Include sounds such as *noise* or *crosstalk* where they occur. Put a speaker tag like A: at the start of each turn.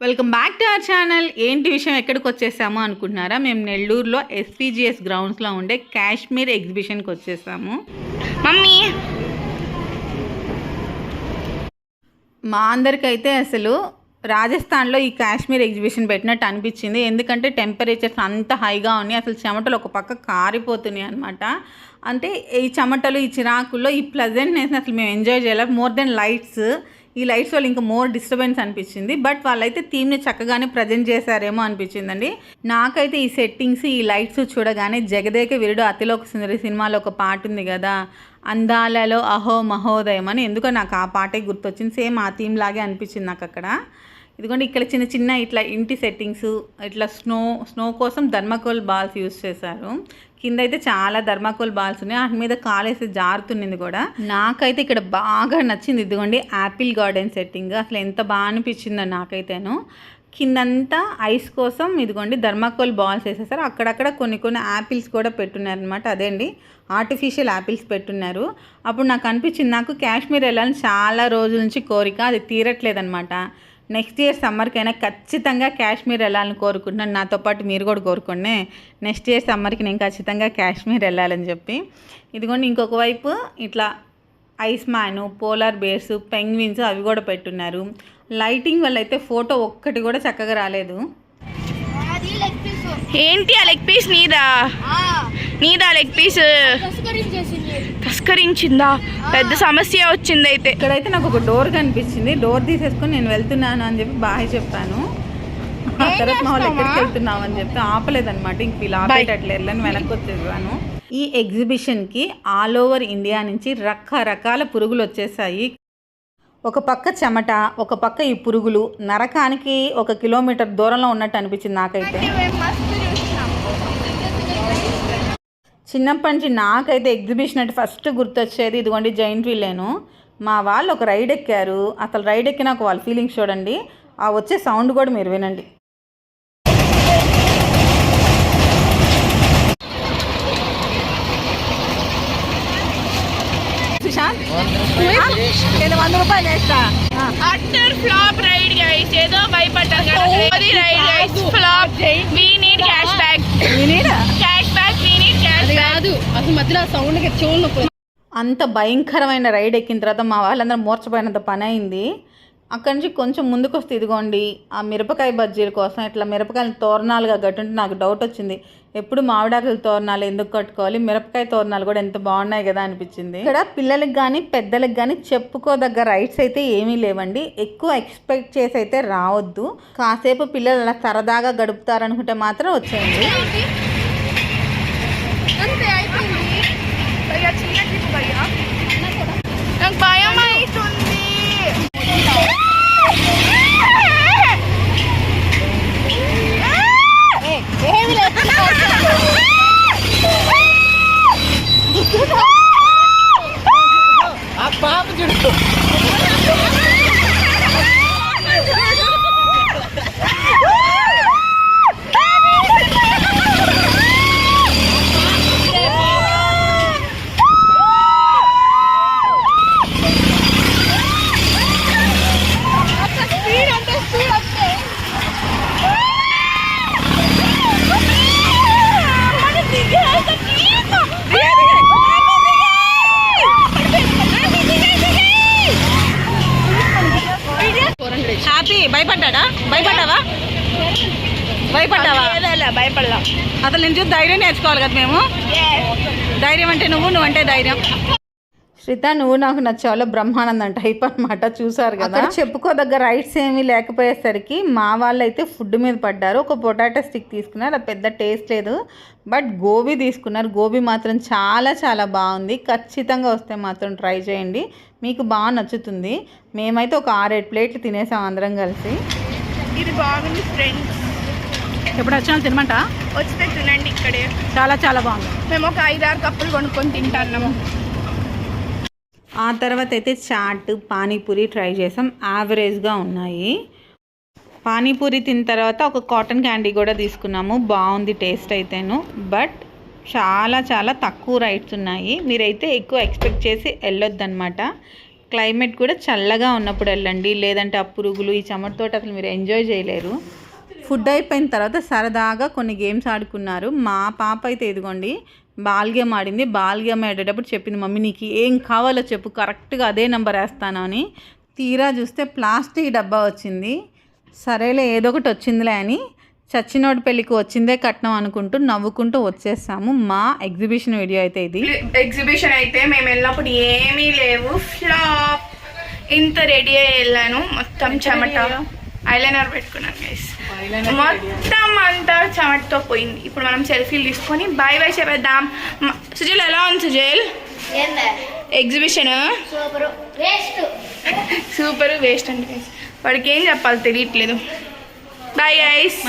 A: Welcome back to our channel. ఏంటి విషయం? ఎక్కడికి వచ్చేసాము అనుకుంటున్నారా? మేము నెల్లూరులో ఎస్పీజిఎస్ గ్రౌండ్స్లో ఉండే కాశ్మీర్ ఎగ్జిబిషన్కి వచ్చేసాము.
B: మమ్మీ.
A: మా అందరికైతే అసలు రాజస్థాన్లో ఈ కాశ్మీర్ ఎగ్జిబిషన్ పెట్టినట్టు అనిపించింది. ఎందుకంటే టెంపరేచర్స్ అంత హైగా ఉన్నాయి. అసలు చెమటలు ఒక పక్క కారిపోతున్నాయి అనమాట అంటే ఈ చెమటలు ఈ చిరాకుల్లో ఈ ప్లజెంట్నెస్ అసలు మేము ఎంజాయ్ చేయలేం మోర్ దెన్ లైట్స్ ఈ లైట్స్ వల్ల ఇంకా మోర్ డిస్టర్బెన్స్ అనిపించింది. బట్ వాళ్ళైతే థీమ్ని చక్కగానే ప్రజెంట్ చేశారేమో అనిపించిందండి. నాకైతే ఈ సెట్టింగ్స్ ఈ లైట్స్ చూడగానే జగదేక వీరుడు అతిలోక సుందరి సినిమాలో ఒక పాట ఉంది కదా అందాలలో అహో మహోదయం అని. ఎందుకో నాకు ఆ పాటే గుర్తొచ్చింది. సేమ్ ఆ థీమ్ లాగే అనిపించింది నాకు అక్కడ ఇదిగోండి ఇక్కడ చిన్న చిన్న ఇట్లా ఇంటి సెట్టింగ్స్ ఇట్లా స్నో స్నో కోసం ధర్మకోల్ బాల్స్ యూస్ చేశారు. కింద అయితే చాలా ధర్మాకోల్ బాల్స్ ఉన్నాయి. వాటి మీద కాలేసి జారుతున్నది కూడా. నాకైతే ఇక్కడ బాగా నచ్చింది. ఇదిగోండి యాపిల్ గార్డెన్ సెట్టింగ్ అసలు ఎంత బాగా అనిపించిందో నాకైతేను. కిందంతా ఐస్ కోసం ఇదిగోండి ధర్మాకోల్ బాల్స్ వేసేసారు. అక్కడక్కడ కొన్ని కొన్ని యాపిల్స్ కూడా పెట్టున్నారు అనమాట అదే అండి ఆర్టిఫిషియల్ యాపిల్స్ పెట్టున్నారు. అప్పుడు నాకు అనిపించింది నాకు కాశ్మీర్ వెళ్ళాలని చాలా రోజుల నుంచి కోరిక. అది తీరట్లేదనమాట నెక్స్ట్ ఇయర్ సమ్మర్కైనా ఖచ్చితంగా కాశ్మీర్ వెళ్ళాలని కోరుకుంటున్నాను. నాతో పాటు మీరు కూడా కోరుకోండి నెక్స్ట్ ఇయర్ సమ్మర్కి నేను ఖచ్చితంగా కాశ్మీర్ వెళ్ళాలని చెప్పి. ఇదిగోండి ఇంకొక వైపు ఇట్లా ice man polar bears penguins అవి కూడా పెట్టున్నారు. లైటింగ్ వల్ల అయితే ఫోటో ఒక్కటి కూడా చక్కగా రాలేదు.
B: ఏంటి ఆ లెగ్ పీస్ నీదా నీదా లెగ్ పీస్
C: తస్కరించేసింది.
B: తస్కరించిందా? పెద్ద సమస్య వచ్చింది అయితే.
A: ఇక్కడైతే నాకు ఒక డోర్ కనిపించింది. డోర్ తీసేసుకొని నేను వెళ్తున్నాను అని చెప్పి బాగా చెప్పాను. ఆ తర్వాత మా వాళ్ళు ఎక్కడికి అని చెప్పి ఆపలేదన్నమాట. ఇంక వీళ్ళు ఆపేటట్లేదు. అని వెనక్కి వచ్చేసాను. ఈ ఎగ్జిబిషన్కి ఆల్ ఓవర్ ఇండియా నుంచి రకరకాల పురుగులు వచ్చేసాయి. ఒక పక్క చెమట ఒక పక్క ఈ పురుగులు. నరకానికి ఒక కిలోమీటర్ దూరంలో ఉన్నట్టు అనిపించింది నాకైతే. చిన్నప్పటి నుంచి నాకైతే ఎగ్జిబిషన్ అంటే ఫస్ట్ గుర్తొచ్చేది ఇదిగోండి జైంట్ వీలేను మా వాళ్ళు ఒక రైడ్ ఎక్కారు. అసలు రైడ్ ఎక్కినాక వాళ్ళ ఫీలింగ్స్ చూడండి. ఆ వచ్చే సౌండ్ కూడా మీరు వినండి. నేను వంద రూపాయలు వేస్తా.
B: అట్టర్ ఫ్లాప్ రైడ్ గైస్ ఏదో భయపడ్డారు కదా. Ride guys flop we need cash back cash back we need cash back
C: అసలు మధ్యలో సౌండ్కి చెవులు
A: అంత భయంకరమైన రైడ్ ఎక్కిన తర్వాత మా వాళ్ళందరూ మూర్చపోయినంత పని అయింది. అక్కడి నుంచి కొంచెం ముందుకు వస్తే ఇదిగోండి ఆ మిరపకాయ బజ్జీల కోసం ఇట్లా మిరపకాయలు తోరణాలుగా కట్టుంటే నాకు డౌట్ వచ్చింది. ఎప్పుడు మామిడాకుల తోరణాలు ఎందుకు కట్టుకోవాలి? మిరపకాయ తోరణాలు కూడా ఎంత బాగున్నాయి కదా అనిపించింది. ఇక్కడ పిల్లలకి కానీ పెద్దలకు కానీ చెప్పుకోదగ్గ రైట్స్ అయితే ఏమీ లేవండి. ఎక్కువ ఎక్స్పెక్ట్ చేసి అయితే రావద్దు. కాసేపు పిల్లలు అలా సరదాగా గడుపుతారనుకుంటే మాత్రం వచ్చేయండి.
B: Nagpayang po kayo? Nagpayang
A: happy భయపడ్డా భయపడ్డావా? భయపడ్డావా?
B: భయపడలా
A: అసలు నేను చూసి ధైర్యం నేర్చుకోవాలి కదా మేము? ధైర్యం అంటే నువ్వు నువ్వంటే ధైర్యం. శ్రిత నువ్వు నాకు నచ్చాలో బ్రహ్మానందం టైప్ అనమాట చూసారు కదా? చెప్పుకోదగ్గ రైట్స్ ఏమీ లేకపోయేసరికి మా వాళ్ళు అయితే ఫుడ్ మీద పడ్డారు. ఒక పొటాటో స్టిక్ తీసుకున్నారు. అది పెద్ద టేస్ట్ లేదు. బట్ గోబీ తీసుకున్నారు. గోబీ మాత్రం చాలా చాలా బాగుంది. ఖచ్చితంగా వస్తే మాత్రం ట్రై చేయండి. మీకు బాగా నచ్చుతుంది. మేమైతే ఒక ఆరేడు ప్లేట్లు తినేసాం అందరం కలిసి.
B: ఇది బాగుంది ఫ్రెండ్స్
A: ఎప్పుడు వచ్చినా తినమంట?
B: వచ్చితే తినండి ఇక్కడే.
A: చాలా చాలా బాగుంది.
B: మేము ఒక ఐదారు కప్పులు కొనుక్కొని తింటాన్నాము.
A: ఆ తర్వాత అయితే చాట్ పానీపూరి ట్రై చేసాం. యావరేజ్గా ఉన్నాయి. పానీపూరి తిన్న తర్వాత ఒక కాటన్ క్యాండీ కూడా తీసుకున్నాము. బాగుంది టేస్ట్ అయితేను. బట్ చాలా చాలా తక్కువ రైట్స్ ఉన్నాయి. మీరైతే ఎక్కువ ఎక్స్పెక్ట్ చేసి వెళ్ళొద్దనమాట క్లైమేట్ కూడా చల్లగా ఉన్నప్పుడు వెళ్ళండి. లేదంటే ఆ పురుగులు ఈ చెమటతోటి అసలు మీరు ఎంజాయ్ చేయలేరు. ఫుడ్ అయిపోయిన తర్వాత సరదాగా కొన్ని గేమ్స్ ఆడుకున్నారు. మా పాప అయితే ఇదిగోండి బాల్ గేమ్ ఆడింది. బాల్ గేమ్ ఆడేటప్పుడు చెప్పింది మమ్మీ నీకు ఏం కావాలో చెప్పు కరెక్ట్గా అదే నెంబర్ వేస్తాను అని. తీరా చూస్తే ప్లాస్టిక్ డబ్బా వచ్చింది. సరేలే ఏదో ఒకటి వచ్చిందిలే అని. చచ్చినోడి పెళ్ళికి వచ్చిందే కట్నం అనుకుంటూ నవ్వుకుంటూ వచ్చేసాము. మా ఎగ్జిబిషన్ వీడియో అయితే ఇది.
B: ఎగ్జిబిషన్ అయితే మేము వెళ్ళినప్పుడు ఏమీ లేవు. ఫ్లాప్. ఇంత రెడీ అయ్యి వెళ్ళాను. మొత్తం చెమట. ఐలైనర్ పెట్టుకున్నాను గైస్ మొత్తం అంతా చెమటతో పోయింది. ఇప్పుడు మనం సెల్ఫీలు తీసుకొని బాయ్ బాయ్ చెప్పేద్దాం సుజల్ ఎలా ఉంది సుజల్? Exhibition
C: super. వేస్ట్. *laughs*
B: అండి వాడికి ఏం చెప్పాలి తెలియట్లేదు. Bye guys